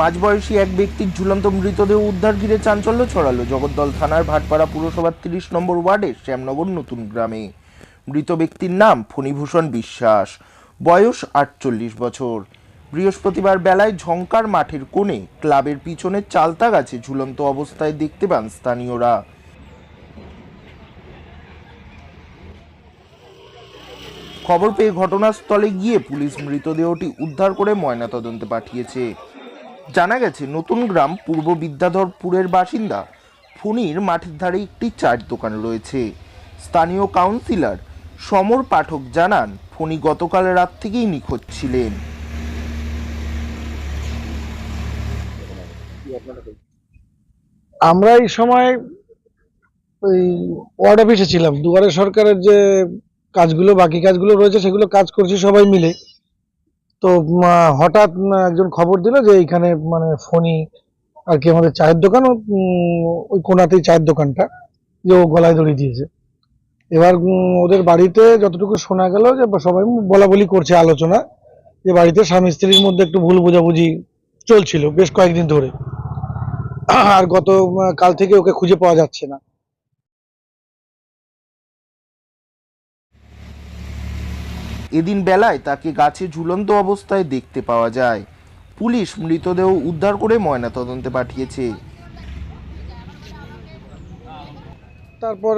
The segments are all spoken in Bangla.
মাঝবয়সী এক ব্যক্তির ঝুলন্ত মৃতদেহ উদ্ধার ঘিরে চাঞ্চল্য ছড়ালো। জগদ্দল থানার ভাটপাড়া পুরসভার তিরিশ নম্বর ওয়ার্ডের শ্যামনগর নতুন গ্রামে। মৃত ব্যক্তির নাম ফণীভূষণ বিশ্বাস। বয়স আটচল্লিশ বছর। বৃহস্পতিবার বেলায় ঝঙ্কার মাঠের কোণে ক্লাবের পিছনে চালতা গাছে ঝুলন্ত অবস্থায় দেখতে পান স্থানীয়রা। খবর পেয়ে ঘটনাস্থলে গিয়ে পুলিশ মৃতদেহটি উদ্ধার করে ময়নাতদন্তে পাঠিয়েছে। জানা গেছে, নতুন গ্রাম পূর্ব বিদ্যাধরপুরের বাসিন্দা ফণির মাঠের ধারে একটি চায়ের দোকান রয়েছে। স্থানীয় কাউন্সিলর সমর পাঠক জানান ফণি গতকাল রাত থেকেই নিখোঁজ ছিলেন। আমরা এই সময় ওই ওয়ার্ড অফিসে ছিলাম। দুয়ারে সরকারের যে কাজগুলো, বাকি কাজগুলো রয়েছে, সেগুলো কাজ করছি সবাই মিলে। তো হঠাৎ একজন খবর দিল যে এইখানে মানে ফোনই আর কি আমাদের চায়ের দোকান ওই কোনাতেই চায়ের দোকানটা, যে ও গলায় দড়ি দিয়েছে। এবার ওদের বাড়িতে যতটুকু শোনা গেল যে সবাই বলা বলি করছে আলোচনা, যে বাড়িতে স্বামী স্ত্রীর মধ্যে একটু ভুল বোঝাবুঝি চলছিল বেশ কয়েকদিন ধরে। আর গত কাল থেকে ওকে খুঁজে পাওয়া যাচ্ছে না। এদিন বেলায় তাকে গাছে ঝুলন্ত অবস্থায় দেখতে পাওয়া যায়। পুলিশ মৃতদেহ উদ্ধার করে ময়নাতদন্তে পাঠিয়েছে। তারপর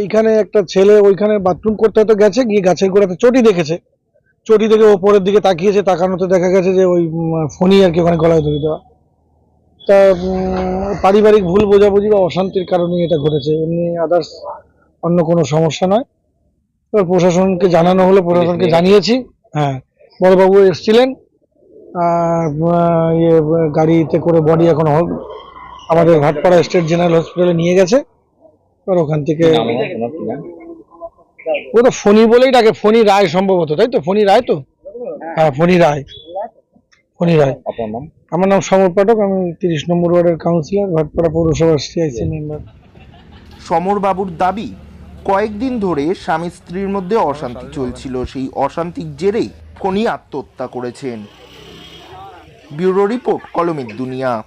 এইখানে একটা ছেলে ওইখানে বাথরুম করতে হয়তো গেছে, গিয়ে গাছের গোড়াতে চটি দেখেছে। চটি দেখে ওপরের দিকে তাকিয়েছে, তাকানোতে দেখা গেছে যে ওই ফণি আর কি ওখানে গলায় ধরে দেওয়া। তা পারিবারিক ভুল বোঝাবুঝি বা অশান্তির কারণেই এটা ঘটেছে। এমনি আদার্স অন্য কোনো সমস্যা নয়। এবার প্রশাসনকে জানানো হলো প্রশাসনকে জানিয়েছি। হ্যাঁ বড়বাবু এসেছিলেন। আর ইয়ে গাড়িতে করে বডি এখন হল- আমাদের ভাটপাড়া স্টেট জেনারেল হসপিটালে নিয়ে গেছে। এবার ওখান থেকে ও তো ফণি বলেই ডাকে ফণি রায় সম্ভবত তাই তো? ফণি রায় তো? হ্যাঁ। ফণি রায়। ফণি রায়। আপনার নাম? আমার নাম সমর পাঠক আমি তিরিশ নম্বর ওয়ার্ডের কাউন্সিলর ভাটপাড়া পৌরসভার সিআইসি মেম্বার সমরবাবুর দাবি কয়েকদিন ধরে স্বামী স্ত্রীর মধ্যে অশান্তি চলছিল। সেই অশান্তির জেরেই খনি আত্মহত্যা করেছেন। ব্যুরো রিপোর্ট, কলমের দুনিয়া।